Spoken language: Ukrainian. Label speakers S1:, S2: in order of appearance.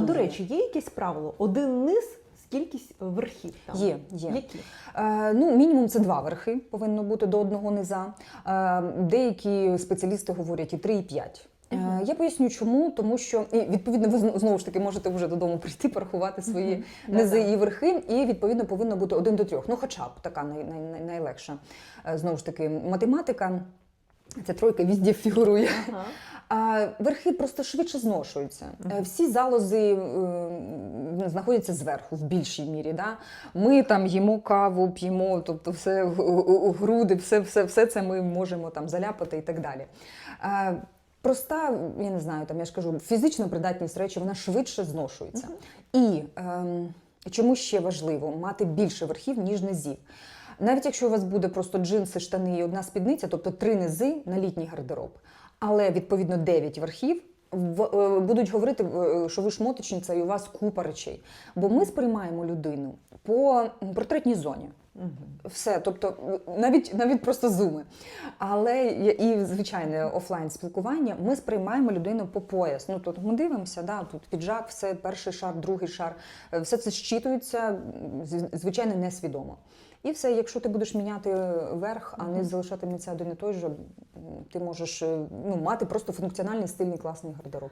S1: До речі, є якесь правило? Один низ, скількись верхів? Там?
S2: Є, є.
S1: Які?
S2: Е, ну, мінімум це два верхи повинно бути до одного низа. Е, деякі спеціалісти говорять і три, і п'ять. Е, Я поясню, чому, тому що і відповідно ви знову ж таки можете вже додому прийти, порахувати свої низи і верхи, і відповідно повинно бути один до трьох. Ну, хоча б така най, най, най- найлегша. Е, Знову ж таки, математика. Ця тройка візді фігурує.
S1: Ага.
S2: А верхи просто швидше зношуються. Е, Всі залози е, знаходяться зверху в більшій мірі. Да? Ми там їмо каву, п'ємо, тобто все груди, все, все, все це ми можемо там заляпати і так далі. Е, Проста, я не знаю, там я ж кажу, фізична придатність речі вона швидше зношується. І ем, чому ще важливо мати більше верхів, ніж низів. Навіть якщо у вас буде просто джинси, штани і одна спідниця, тобто три низи на літній гардероб, але відповідно 9 верхів. е, Будуть говорити, е, що ви шмоточниця і у вас купа речей. Бо ми сприймаємо людину по портретній зоні. Все, тобто навіть навіть просто зуми. Але і звичайне офлайн спілкування ми сприймаємо людину по пояс. Ну тут ми дивимося, да, тут піджак, все перший шар, другий шар, е, все це щитується, звичайно, несвідомо. І все, якщо ти будеш міняти верх, а не залишатиметься один і той же, ти можеш е, ну, мати просто функціональний стильний класний гардероб.